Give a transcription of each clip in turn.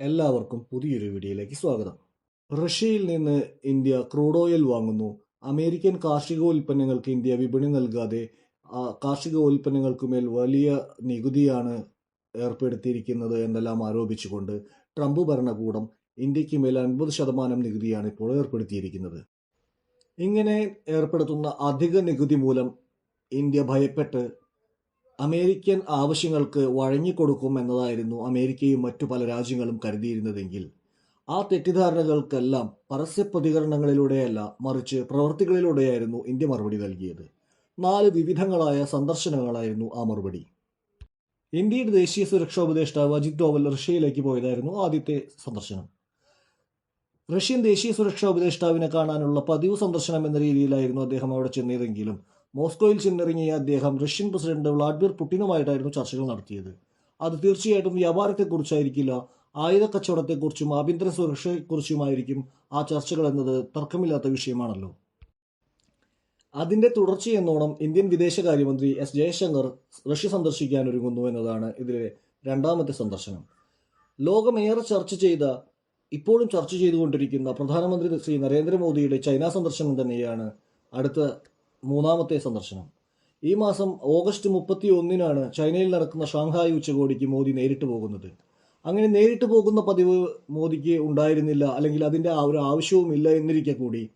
എല്ലാവർക്കും പുതിയൊരു വീഡിയോയിലേക്ക് സ്വാഗതം. റഷ്യയിൽ നിന്ന് ഇന്ത്യ ക്രൂഡ് ഓയിൽ വാങ്ങുന്നു. അമേരിക്കൻ കാർഷിക ഉൽപ്പന്നങ്ങൾക്ക് ഇന്ത്യ വിപണി നൽകാതെ കാർഷിക ഉൽപ്പന്നങ്ങൾക്കുമേൽ വലിയ നികുതിയാണ് ഏർപ്പെടുത്തിയിരിക്കുന്നത് എന്നെല്ലാം ആരോപിച്ചുകൊണ്ട് ട്രംപ് ഭരണകൂടം ഇന്ത്യയ്ക്ക് മേൽ അൻപത് ശതമാനം നികുതിയാണ് ഇപ്പോൾ ഏർപ്പെടുത്തിയിരിക്കുന്നത്. ഇങ്ങനെ ഏർപ്പെടുത്തുന്ന അധിക നികുതി മൂലം ഇന്ത്യ ഭയപ്പെട്ട് അമേരിക്കൻ ആവശ്യങ്ങൾക്ക് വഴങ്ങിക്കൊടുക്കും എന്നതായിരുന്നു അമേരിക്കയും മറ്റു പല രാജ്യങ്ങളും കരുതിയിരുന്നതെങ്കിൽ. ആ തെറ്റിദ്ധാരണകൾക്കെല്ലാം പരസ്യ പ്രതികരണങ്ങളിലൂടെയല്ല മറിച്ച് പ്രവൃത്തികളിലൂടെയായിരുന്നു ഇന്ത്യ മറുപടി നൽകിയത്. നാല് വിവിധങ്ങളായ സന്ദർശനങ്ങളായിരുന്നു ആ മറുപടി. ഇന്ത്യയുടെ ദേശീയ സുരക്ഷാ ഉപദേഷ്ടാവ് അജിത് ഡോവൽ റഷ്യയിലേക്ക് പോയതായിരുന്നു ആദ്യത്തെ സന്ദർശനം. റഷ്യൻ ദേശീയ സുരക്ഷാ ഉപദേഷ്ടാവിനെ കാണാനുള്ള പതിവ് സന്ദർശനം എന്ന രീതിയിലായിരുന്നു അദ്ദേഹം അവിടെ ചെന്നതെങ്കിലും മോസ്കോയിൽ ചെന്നിറങ്ങിയ അദ്ദേഹം റഷ്യൻ പ്രസിഡന്റ് വ്ളാഡിമിർ പുടിനുമായിട്ടായിരുന്നു ചർച്ചകൾ നടത്തിയത്. അത് തീർച്ചയായിട്ടും വ്യാപാരത്തെക്കുറിച്ചായിരിക്കില്ല ആയുധ കച്ചവടത്തെക്കുറിച്ചും ആഭ്യന്തര സുരക്ഷയെക്കുറിച്ചുമായിരിക്കും ആ ചർച്ചകൾ എന്നത് തർക്കമില്ലാത്ത വിഷയമാണല്ലോ. അതിന്റെ തുടർച്ചയെന്നോണം ഇന്ത്യൻ വിദേശകാര്യമന്ത്രി എസ് ജയശങ്കർ റഷ്യ സന്ദർശിക്കാൻ ഒരുങ്ങുന്നു എന്നതാണ് ഇതിലെ രണ്ടാമത്തെ സന്ദർശനം. ലോകമേറെ ചർച്ച ചെയ്ത ഇപ്പോഴും ചർച്ച ചെയ്തുകൊണ്ടിരിക്കുന്ന പ്രധാനമന്ത്രി ശ്രീ നരേന്ദ്രമോദിയുടെ ചൈന സന്ദർശനം തന്നെയാണ് അടുത്ത മൂന്നാമത്തെ സന്ദർശനം. ഈ മാസം ഓഗസ്റ്റ് മുപ്പത്തി ഒന്നിനാണ് ചൈനയിൽ നടക്കുന്ന ഷാങ്ഹായ് ഉച്ചകോടിക്ക് മോദി നേരിട്ട് പോകുന്നത്. അങ്ങനെ നേരിട്ട് പോകുന്ന പതിവ് മോദിക്ക് ഉണ്ടായിരുന്നില്ല അല്ലെങ്കിൽ അതിന്റെ ഒരു ആവശ്യവും ഇല്ല എന്നിരിക്കെ കൂടി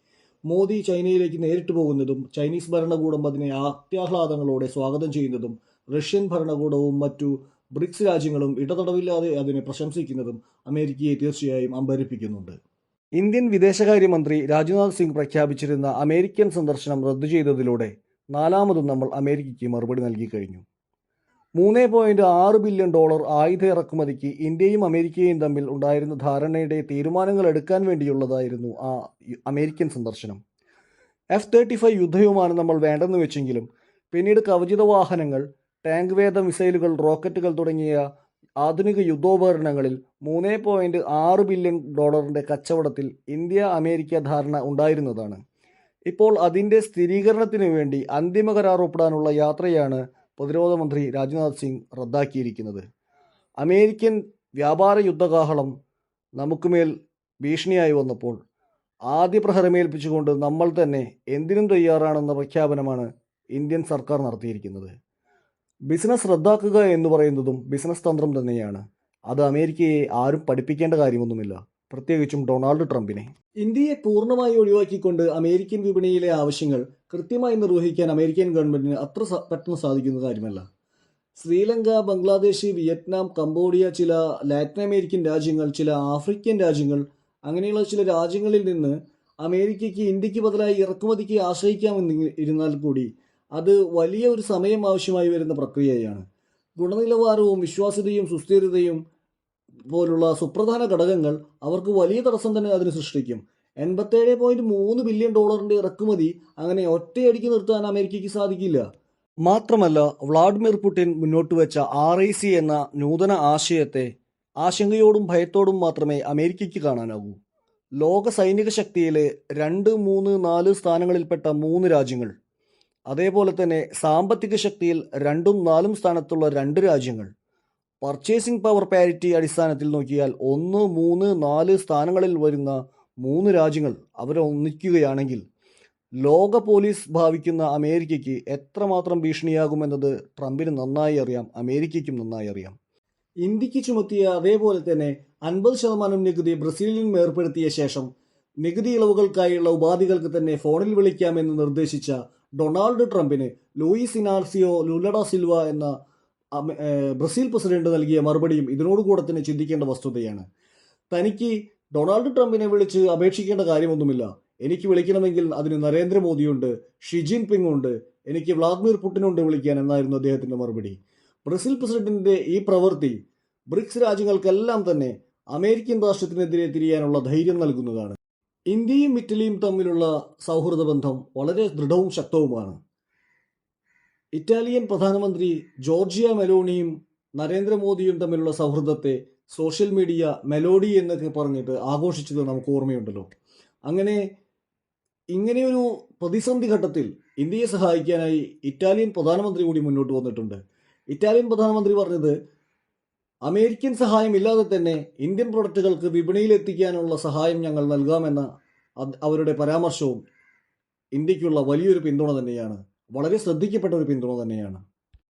മോദി ചൈനയിലേക്ക് നേരിട്ട് പോകുന്നതും ചൈനീസ് ഭരണകൂടം അതിനെ അത്യാഹ്ലാദങ്ങളോടെ സ്വാഗതം ചെയ്യുന്നതും റഷ്യൻ ഭരണകൂടവും മറ്റു ബ്രിക്സ് രാജ്യങ്ങളും ഇടതടവില്ലാതെ അതിനെ പ്രശംസിക്കുന്നതും അമേരിക്കയെ തീർച്ചയായും അമ്പരിപ്പിക്കുന്നുണ്ട്. ഇന്ത്യൻ വിദേശകാര്യമന്ത്രി രാജ്നാഥ് സിംഗ് പ്രഖ്യാപിച്ചിരുന്ന അമേരിക്കൻ സന്ദർശനം റദ്ദു ചെയ്തതിലൂടെ നാലാമതും നമ്മൾ അമേരിക്കയ്ക്ക് മറുപടി നൽകി കഴിഞ്ഞു. മൂന്ന് പോയിന്റ് ആറ് ബില്യൺ ഡോളർ ആയുധ ഇറക്കുമതിക്ക് ഇന്ത്യയും അമേരിക്കയും തമ്മിൽ ഉണ്ടായിരുന്ന ധാരണയുടെ തീരുമാനങ്ങൾ എടുക്കാൻ വേണ്ടിയുള്ളതായിരുന്നു ആ അമേരിക്കൻ സന്ദർശനം. എഫ് തേർട്ടി ഫൈവ് യുദ്ധവിമാനം നമ്മൾ വേണ്ടെന്ന് വെച്ചെങ്കിലും പിന്നീട് കവചിത വാഹനങ്ങൾ ടാങ്ക് വേദ മിസൈലുകൾ റോക്കറ്റുകൾ തുടങ്ങിയ ആധുനിക യുദ്ധോപകരണങ്ങളിൽ മൂന്ന് പോയിന്റ് ആറ് ബില്യൺ ഡോളറിന്റെ കച്ചവടത്തിൽ ഇന്ത്യ അമേരിക്ക ധാരണ ഉണ്ടായിരുന്നതാണ്. ഇപ്പോൾ അതിന്റെ സ്ഥിരീകരണത്തിനു വേണ്ടി അന്തിമ കരാർ ഒപ്പിടാനുള്ള യാത്രയാണ് പ്രതിരോധ മന്ത്രി രാജ്നാഥ് സിംഗ് റദ്ദാക്കിയിരിക്കുന്നത്. അമേരിക്കൻ വ്യാപാര യുദ്ധകാഹളം നമുക്കുമേൽ ഭീഷണിയായി വന്നപ്പോൾ ആദ്യ പ്രഹരമേൽപ്പിച്ചുകൊണ്ട് നമ്മൾ തന്നെ എന്തിനും തയ്യാറാണെന്ന പ്രഖ്യാപനമാണ് ഇന്ത്യൻ സർക്കാർ നടത്തിയിരിക്കുന്നത്. ബിസിനസ് റദ്ദാക്കുക എന്ന് പറയുന്നതും ബിസിനസ് തന്ത്രം തന്നെയാണ്. അത് അമേരിക്കയെ ആരും പഠിപ്പിക്കേണ്ട കാര്യമൊന്നുമില്ല. പ്രത്യേകിച്ചും ഡൊണാൾഡ് ട്രംപിനെ. ഇന്ത്യയെ പൂർണമായി ഒഴിവാക്കിക്കൊണ്ട് അമേരിക്കൻ വിപണിയിലെ ആവശ്യങ്ങൾ കൃത്യമായി നിർവഹിക്കാൻ അമേരിക്കൻ ഗവൺമെന്റിന് അത്ര പെട്ടെന്ന് സാധിക്കുന്ന കാര്യമല്ല. ശ്രീലങ്ക ബംഗ്ലാദേശ് വിയറ്റ്നാം കംബോഡിയ ചില ലാറ്റിൻ അമേരിക്കൻ രാജ്യങ്ങൾ ചില ആഫ്രിക്കൻ രാജ്യങ്ങൾ അങ്ങനെയുള്ള ചില രാജ്യങ്ങളിൽ നിന്ന് അമേരിക്കയ്ക്ക് ഇന്ത്യയ്ക്ക് ബദലായി ഇറക്കുമതിക്ക് ആശ്രയിക്കാമെന്ന് ഇരുന്നാൽ കൂടി അത് വലിയ ഒരു സമയം ആവശ്യമായി വരുന്ന പ്രക്രിയയാണ്. ഗുണനിലവാരവും വിശ്വാസ്യതയും സുസ്ഥിരതയും പോലുള്ള സുപ്രധാന ഘടകങ്ങൾ അവർക്ക് വലിയ തടസ്സം തന്നെ അതിന് സൃഷ്ടിക്കും. എൺപത്തേഴ് പോയിന്റ് മൂന്ന് ബില്യൺ ഡോളറിന്റെ ഇറക്കുമതി അങ്ങനെ ഒറ്റയടിക്ക് നിർത്താൻ അമേരിക്കയ്ക്ക് സാധിക്കില്ല. മാത്രമല്ല വ്ളാഡിമിർ പുടിൻ മുന്നോട്ട് വെച്ച ആർ ഐ സി എന്ന നൂതന ആശയത്തെ ആശങ്കയോടും ഭയത്തോടും മാത്രമേ അമേരിക്കയ്ക്ക് കാണാനാകൂ. ലോക സൈനിക ശക്തിയിലെ രണ്ട് മൂന്ന് നാല് സ്ഥാനങ്ങളിൽപ്പെട്ട മൂന്ന് രാജ്യങ്ങൾ അതേപോലെ തന്നെ സാമ്പത്തിക ശക്തിയിൽ രണ്ടും നാലും സ്ഥാനത്തുള്ള രണ്ട് രാജ്യങ്ങൾ. പർച്ചേസിംഗ് പവർ പാരിറ്റി അടിസ്ഥാനത്തിൽ നോക്കിയാൽ ഒന്ന് മൂന്ന് നാല് സ്ഥാനങ്ങളിൽ വരുന്ന മൂന്ന് രാജ്യങ്ങൾ അവരെ ഒന്നിക്കുകയാണെങ്കിൽ ലോക പോലീസ് ഭാവിക്കുന്ന അമേരിക്കയ്ക്ക് എത്രമാത്രം ഭീഷണിയാകുമെന്നത് ട്രംപിന് നന്നായി അറിയാം അമേരിക്കയ്ക്കും നന്നായി അറിയാം. ഇന്ത്യയ്ക്ക് ചുമത്തിയ അതേപോലെ തന്നെ അൻപത് ശതമാനം നികുതി ബ്രസീലിൽ നിന്ന് ഏർപ്പെടുത്തിയ ശേഷം നികുതി ഇളവുകൾക്കായുള്ള ഉപാധികൾക്ക് തന്നെ ഫോണിൽ വിളിക്കാമെന്ന് നിർദ്ദേശിച്ച ഡൊണാൾഡ് ട്രംപിന് Luiz Inacio Lula da Silva എന്ന ബ്രസീൽ പ്രസിഡന്റ് നൽകിയ മറുപടിയും ഇതിനോടുകൂടെ തന്നെ ചിന്തിക്കേണ്ട വസ്തുതയാണ്. തനിക്ക് ഡൊണാൾഡ് ട്രംപിനെ വിളിച്ച് അപേക്ഷിക്കേണ്ട കാര്യമൊന്നുമില്ല. എനിക്ക് വിളിക്കണമെങ്കിൽ അതിന് നരേന്ദ്രമോദിയുണ്ട് ഷി ജിൻപിങ് ഉണ്ട് എനിക്ക് വ്ളാദിമിർ പുടിനുണ്ട് വിളിക്കാൻ എന്നായിരുന്നു അദ്ദേഹത്തിന്റെ മറുപടി. ബ്രസീൽ പ്രസിഡന്റിന്റെ ഈ പ്രവൃത്തി ബ്രിക്സ് രാജ്യങ്ങൾക്കെല്ലാം തന്നെ അമേരിക്കൻ രാഷ്ട്രത്തിനെതിരെ തിരിയാനുള്ള ധൈര്യം നൽകുന്നതാണ്. ഇന്ത്യയും ഇറ്റലിയും തമ്മിലുള്ള സൗഹൃദ ബന്ധം വളരെ ദൃഢവും ശക്തവുമാണ്. ഇറ്റാലിയൻ പ്രധാനമന്ത്രി ജോർജിയ മെലോണിയും നരേന്ദ്രമോദിയും തമ്മിലുള്ള സൗഹൃദത്തെ സോഷ്യൽ മീഡിയ മെലോഡി എന്നൊക്കെ പറഞ്ഞിട്ട് ആഘോഷിച്ചത് നമുക്ക് ഓർമ്മയുണ്ടല്ലോ. അങ്ങനെ ഇങ്ങനെയൊരു പ്രതിസന്ധി ഘട്ടത്തിൽ ഇന്ത്യയെ സഹായിക്കാനായി ഇറ്റാലിയൻ പ്രധാനമന്ത്രി കൂടി മുന്നോട്ട് വന്നിട്ടുണ്ട്. ഇറ്റാലിയൻ പ്രധാനമന്ത്രി പറഞ്ഞത് അമേരിക്കൻ സഹായം ഇല്ലാതെ തന്നെ ഇന്ത്യൻ പ്രൊഡക്റ്റുകൾക്ക് വിപണിയിൽ എത്തിക്കാനുള്ള സഹായം ഞങ്ങൾ നൽകാമെന്ന അവരുടെ പരാമർശവും ഇന്ത്യക്കുള്ള വലിയൊരു പിന്തുണ തന്നെയാണ്. വളരെ ശ്രദ്ധിക്കപ്പെട്ട ഒരു പിന്തുണ തന്നെയാണ്.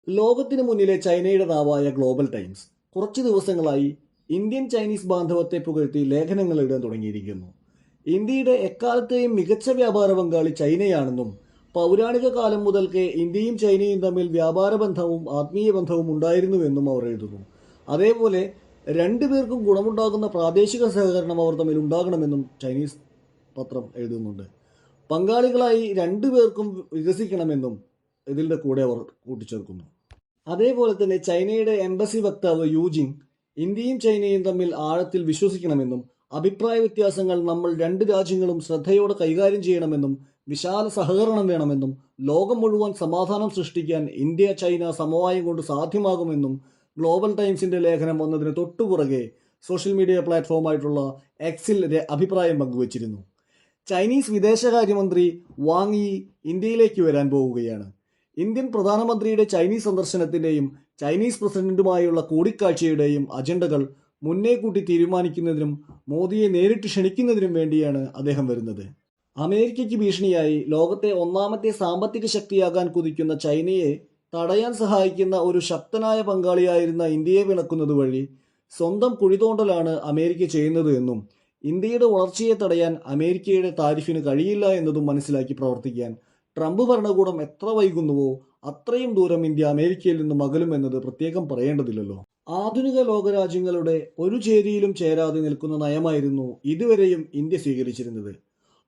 ലോകത്തിന് മുന്നിലെ ചൈനയുടെ നാവായ ഗ്ലോബൽ ടൈംസ് കുറച്ച് ദിവസങ്ങളായി ഇന്ത്യൻ ചൈനീസ് ബാന്ധവത്തെ പുകഴ്ത്തി ലേഖനങ്ങൾ എഴുതാൻ തുടങ്ങിയിരിക്കുന്നു. ഇന്ത്യയുടെ എക്കാലത്തെയും മികച്ച വ്യാപാര പങ്കാളി ചൈനയാണെന്നും പൗരാണിക കാലം മുതൽക്കേ ഇന്ത്യയും ചൈനയും തമ്മിൽ വ്യാപാര ബന്ധവും ആത്മീയ ബന്ധവും ഉണ്ടായിരുന്നുവെന്നും അവർ എഴുതുന്നു. അതേപോലെ രണ്ടുപേർക്കും ഗുണമുണ്ടാകുന്ന പ്രാദേശിക സഹകരണം അവർ തമ്മിൽ ഉണ്ടാകണമെന്നും ചൈനീസ് പത്രം എഴുതുന്നുണ്ട്. പങ്കാളികളായി രണ്ടുപേർക്കും വികസിക്കണമെന്നും ഇതിന്റെ കൂടെ അവർ കൂട്ടിച്ചേർക്കുന്നു. അതേപോലെ തന്നെ ചൈനയുടെ എംബസി വക്താവ് യൂജിങ് ഇന്ത്യയും ചൈനയും തമ്മിൽ ആഴത്തിൽ വിശ്വസിക്കണമെന്നും അഭിപ്രായ വ്യത്യാസങ്ങൾ നമ്മൾ രണ്ട് രാജ്യങ്ങളും ശ്രദ്ധയോടെ കൈകാര്യം ചെയ്യണമെന്നും വിശാല സഹകരണം വേണമെന്നും ലോകം മുഴുവൻ സമാധാനം സൃഷ്ടിക്കാൻ ഇന്ത്യ ചൈന സമവായം കൊണ്ട് സാധ്യമാകുമെന്നും ഗ്ലോബൽ ടൈംസിന്റെ ലേഖനം വന്നതിന് തൊട്ടുപുറകെ സോഷ്യൽ മീഡിയ പ്ലാറ്റ്ഫോമായിട്ടുള്ള എക്സിൽ അഭിപ്രായം പങ്കുവച്ചിരുന്നു. ചൈനീസ് വിദേശകാര്യമന്ത്രി വാങ് യി ഇന്ത്യയിലേക്ക് വരാൻ പോവുകയാണ്. ഇന്ത്യൻ പ്രധാനമന്ത്രിയുടെ ചൈനീസ് സന്ദർശനത്തിന്റെയും ചൈനീസ് പ്രസിഡന്റുമായുള്ള കൂടിക്കാഴ്ചയുടെയും അജണ്ടകൾ മുന്നേ കൂട്ടി തീരുമാനിക്കുന്നതിനും മോദിയെ നേരിട്ട് ക്ഷണിക്കുന്നതിനും വേണ്ടിയാണ് അദ്ദേഹം വരുന്നത്. അമേരിക്കയ്ക്ക് ഭീഷണിയായി ലോകത്തെ ഒന്നാമത്തെ സാമ്പത്തിക ശക്തിയാകാൻ കുതിക്കുന്ന ചൈനയെ തടയാൻ സഹായിക്കുന്ന ഒരു ശക്തനായ പങ്കാളിയായിരുന്ന ഇന്ത്യയെ വിളക്കുന്നത് വഴി സ്വന്തം കുഴിതോണ്ടലാണ് അമേരിക്ക ചെയ്യുന്നത് എന്നും ഇന്ത്യയുടെ വളർച്ചയെ തടയാൻ അമേരിക്കയുടെ താരിഫിന് കഴിയില്ല എന്നതും മനസ്സിലാക്കി പ്രവർത്തിക്കാൻ ട്രംപ് ഭരണകൂടം എത്ര വൈകുന്നുവോ അത്രയും ദൂരം ഇന്ത്യ അമേരിക്കയിൽ നിന്ന് അകലുമെന്നത് പ്രത്യേകം പറയേണ്ടതില്ലല്ലോ. ആധുനിക ലോകരാജ്യങ്ങളുടെ ഒരു ചേരിയിലും ചേരാതെ നിൽക്കുന്ന നയമായിരുന്നു ഇതുവരെയും ഇന്ത്യ സ്വീകരിച്ചിരുന്നത്.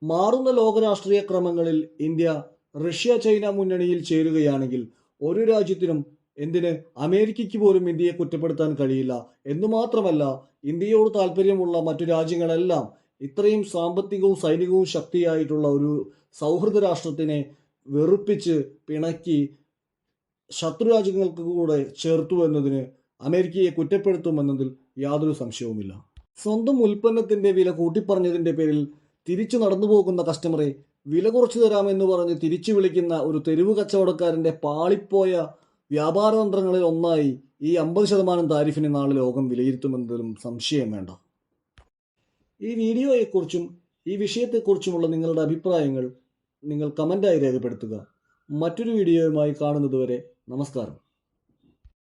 മാറുന്ന ലോകരാഷ്ട്രീയ ക്രമങ്ങളിൽ ഇന്ത്യ റഷ്യ ചൈന മുന്നണിയിൽ ചേരുകയാണെങ്കിൽ ഒരു രാജ്യത്തിനും എന്തിന് അമേരിക്കയ്ക്ക് പോലും ഇന്ത്യയെ കുറ്റപ്പെടുത്താൻ കഴിയില്ല. എന്നു മാത്രമല്ല ഇന്ത്യയോട് താല്പര്യമുള്ള മറ്റു രാജ്യങ്ങളെല്ലാം ഇത്രയും സാമ്പത്തികവും സൈനികവും ശക്തിയായിട്ടുള്ള ഒരു സൗഹൃദ രാഷ്ട്രത്തിനെ വെറുപ്പിച്ച് പിണക്കി ശത്രു രാജ്യങ്ങൾക്ക് കൂടെ ചേർത്തു എന്നതിന് അമേരിക്കയെ കുറ്റപ്പെടുത്തുമെന്നതിൽ യാതൊരു സംശയവുമില്ല. സ്വന്തം ഉൽപ്പന്നത്തിന്റെ വില കൂട്ടിപ്പറഞ്ഞതിന്റെ പേരിൽ തിരിച്ചു നടന്നു പോകുന്ന കസ്റ്റമറെ വില കുറച്ചു തരാമെന്ന് പറഞ്ഞ് തിരിച്ചു വിളിക്കുന്ന ഒരു തെരുവ് കച്ചവടക്കാരന്റെ പാളിപ്പോയ വ്യാപാര തന്ത്രങ്ങളിൽ ഒന്നായി ഈ അമ്പത് ശതമാനം താരിഫിനെ നാളെ ലോകം വിലയിരുത്തുമെന്നതിലും സംശയം വേണ്ട. ഈ വീഡിയോയെക്കുറിച്ചും ഈ വിഷയത്തെക്കുറിച്ചുമുള്ള നിങ്ങളുടെ അഭിപ്രായങ്ങൾ നിങ്ങൾ കമന്റായി രേഖപ്പെടുത്തുക. മറ്റൊരു വീഡിയോയുമായി കാണുന്നതുവരെ നമസ്കാരം.